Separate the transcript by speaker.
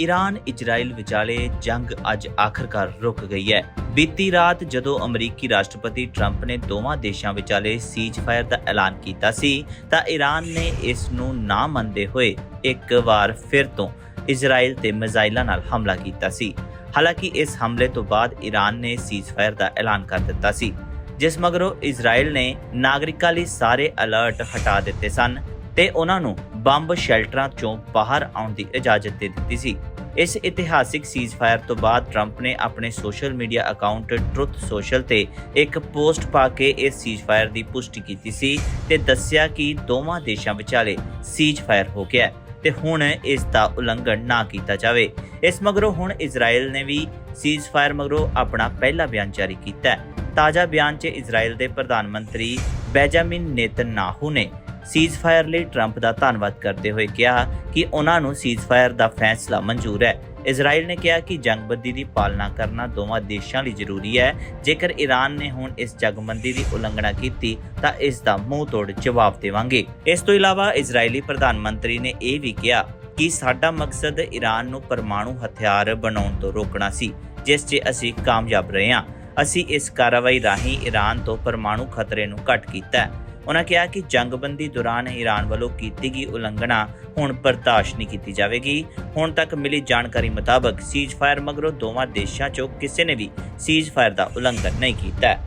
Speaker 1: Iran Israel ਵਿਚਾਲੇ ਜੰਗ ਅੱਜ ਆਖਰਕਾਰ ਰੁਕ ਗਈ ਹੈ। ਬੀਤੀ ਰਾਤ ਜਦੋਂ ਅਮਰੀਕੀ ਰਾਸ਼ਟਰਪਤੀ ਟਰੰਪ ਨੇ ਦੋਵਾਂ ਦੇਸ਼ਾਂ ਵਿਚਾਲੇ ਸੀਜ਼ਫਾਇਰ ਦਾ ਐਲਾਨ ਕੀਤਾ ਸੀ, ਤਾਂ ਈਰਾਨ ਨੇ ਇਸ ਨੂੰ ਨਾ ਮੰਨਦੇ ਹੋਏ ਇੱਕ ਵਾਰ ਫਿਰ ਤੋਂ ਇਜ਼ਰਾਈਲ ਤੇ ਮਿਜ਼ਾਈਲਾਂ ਨਾਲ ਹਮਲਾ ਕੀਤਾ ਸੀ। ਹਾਲਾਂਕਿ ਇਸ ਹਮਲੇ ਤੋਂ ਬਾਅਦ ਈਰਾਨ ਨੇ ਸੀਜ਼ਫਾਇਰ ਦਾ ਐਲਾਨ ਕਰ ਦਿੱਤਾ ਸੀ, ਜਿਸ ਮਗਰੋਂ ਇਜ਼ਰਾਈਲ ਨੇ ਨਾਗਰਿਕਾਂ ਲਈ ਸਾਰੇ ਅਲਰਟ ਹਟਾ ਦਿੱਤੇ ਸਨ ਤੇ ਉਹਨਾਂ ਨੂੰ ਬੰਬ ਸ਼ੈਲਟਰਾਂ ਚੋਂ ਬਾਹਰ ਆਉਣ ਦੀ ਇਜਾਜ਼ਤ ਦੇ ਦਿੱਤੀ ਸੀ। ਇਸ ਇਤਿਹਾਸਿਕ ਸੀਜ਼ਫਾਇਰ ਤੋਂ ਬਾਅਦ ਟਰੰਪ ਨੇ ਆਪਣੇ social media account truth social ਤੇ ਇੱਕ ਪੋਸਟ ਪਾ ਕੇ ਇਸ ਸੀਜ਼ਫਾਇਰ ਦੀ ਪੁਸ਼ਟੀ ਕੀਤੀ ਸੀ ਤੇ ਦੱਸਿਆ ਕਿ ਦੋਵਾਂ ਦੇਸ਼ਾਂ ਵਿਚਾਲੇ ਸੀਜ਼ਫਾਇਰ ਹੋ ਗਿਆ ਹੈ ਤੇ ਹੁਣ ਇਸ ਦਾ ਉਲੰਘਣ ਨਾ ਕੀਤਾ ਜਾਵੇ। ਇਸ ਮਗਰੋਂ ਹੁਣ ਇਜ਼ਰਾਈਲ ਨੇ ਵੀ ਸੀਜ਼ਫਾਇਰ ਮਗਰੋਂ ਆਪਣਾ ਪਹਿਲਾ ਬਿਆਨ ਜਾਰੀ ਕੀਤਾ ਹੈ। ਤਾਜ਼ਾ ਬਿਆਨ 'ਚ ਇਜ਼ਰਾਈਲ ਦੇ ਪ੍ਰਧਾਨ ਮੰਤਰੀ ਬੈਜਾਮਿਨ ਨੇਤਨਯਾਹੂ ਨੇ ਸੀਜ਼ਫਾਇਰ ਲਈ ਟਰੰਪ ਦਾ ਧੰਨਵਾਦ ਕਰਦੇ ਹੋਏ ਕਿਹਾ ਕਿ ਉਹਨਾਂ ਨੂੰ ਸੀਜ਼ਫਾਇਰ ਦਾ ਫੈਸਲਾ ਮਨਜ਼ੂਰ ਹੈ। ਇਜ਼ਰਾਈਲ ਨੇ ਕਿਹਾ ਕਿ ਜੰਗਬੰਦੀ ਦੀ ਪਾਲਣਾ ਕਰਨਾ ਦੋਵਾਂ ਦੇਸ਼ਾਂ ਲਈ ਜ਼ਰੂਰੀ ਹੈ। ਜੇਕਰ ਈਰਾਨ ਨੇ ਹੁਣ ਇਸ ਜੰਗਬੰਦੀ ਦੀ ਉਲੰਘਣਾ ਕੀਤੀ, ਤਾਂ ਇਸ ਦਾ ਮੂੰਹ ਤੋੜ ਜਵਾਬ ਦੇਵਾਂਗੇ। ਇਸ ਤੋਂ ਇਲਾਵਾ ਇਜ਼ਰਾਈਲੀ ਪ੍ਰਧਾਨ ਮੰਤਰੀ ਨੇ ਇਹ ਵੀ ਕਿਹਾ ਕਿ ਸਾਡਾ ਮਕਸਦ ਈਰਾਨ ਨੂੰ ਪਰਮਾਣੂ ਹਥਿਆਰ ਬਣਾਉਣ ਤੋਂ ਰੋਕਣਾ ਸੀ, ਜਿਸ 'ਚ ਅਸੀਂ ਕਾਮਯਾਬ ਰਹੇ ਹਾਂ। ਅਸੀਂ ਇਸ ਕਾਰਵਾਈ ਰਾਹੀਂ ਈਰਾਨ ਤੋਂ ਪਰਮਾਣੂ ਖਤਰੇ ਨੂੰ ਘੱਟ ਕੀਤਾ ਹੈ। ਉਹਨਾਂ ਕਿਹਾ ਕਿ ਜੰਗਬੰਦੀ ਦੌਰਾਨ ਈਰਾਨ ਵੱਲੋਂ ਕੀਤੀ ਗਈ ਉਲੰਘਣਾ ਹੁਣ ਬਰਦਾਸ਼ਤ ਨਹੀਂ ਕੀਤੀ ਜਾਵੇਗੀ। ਹੁਣ ਤੱਕ ਮਿਲੀ ਜਾਣਕਾਰੀ ਮੁਤਾਬਕ ਸੀਜ਼ਫਾਇਰ ਮਗਰੋਂ ਦੋਵਾਂ ਦੇਸ਼ਾਂ 'ਚੋਂ ਕਿਸੇ ਨੇ ਵੀ ਸੀਜ਼ਫਾਇਰ ਦਾ ਉਲੰਘਣ ਨਹੀਂ ਕੀਤਾ।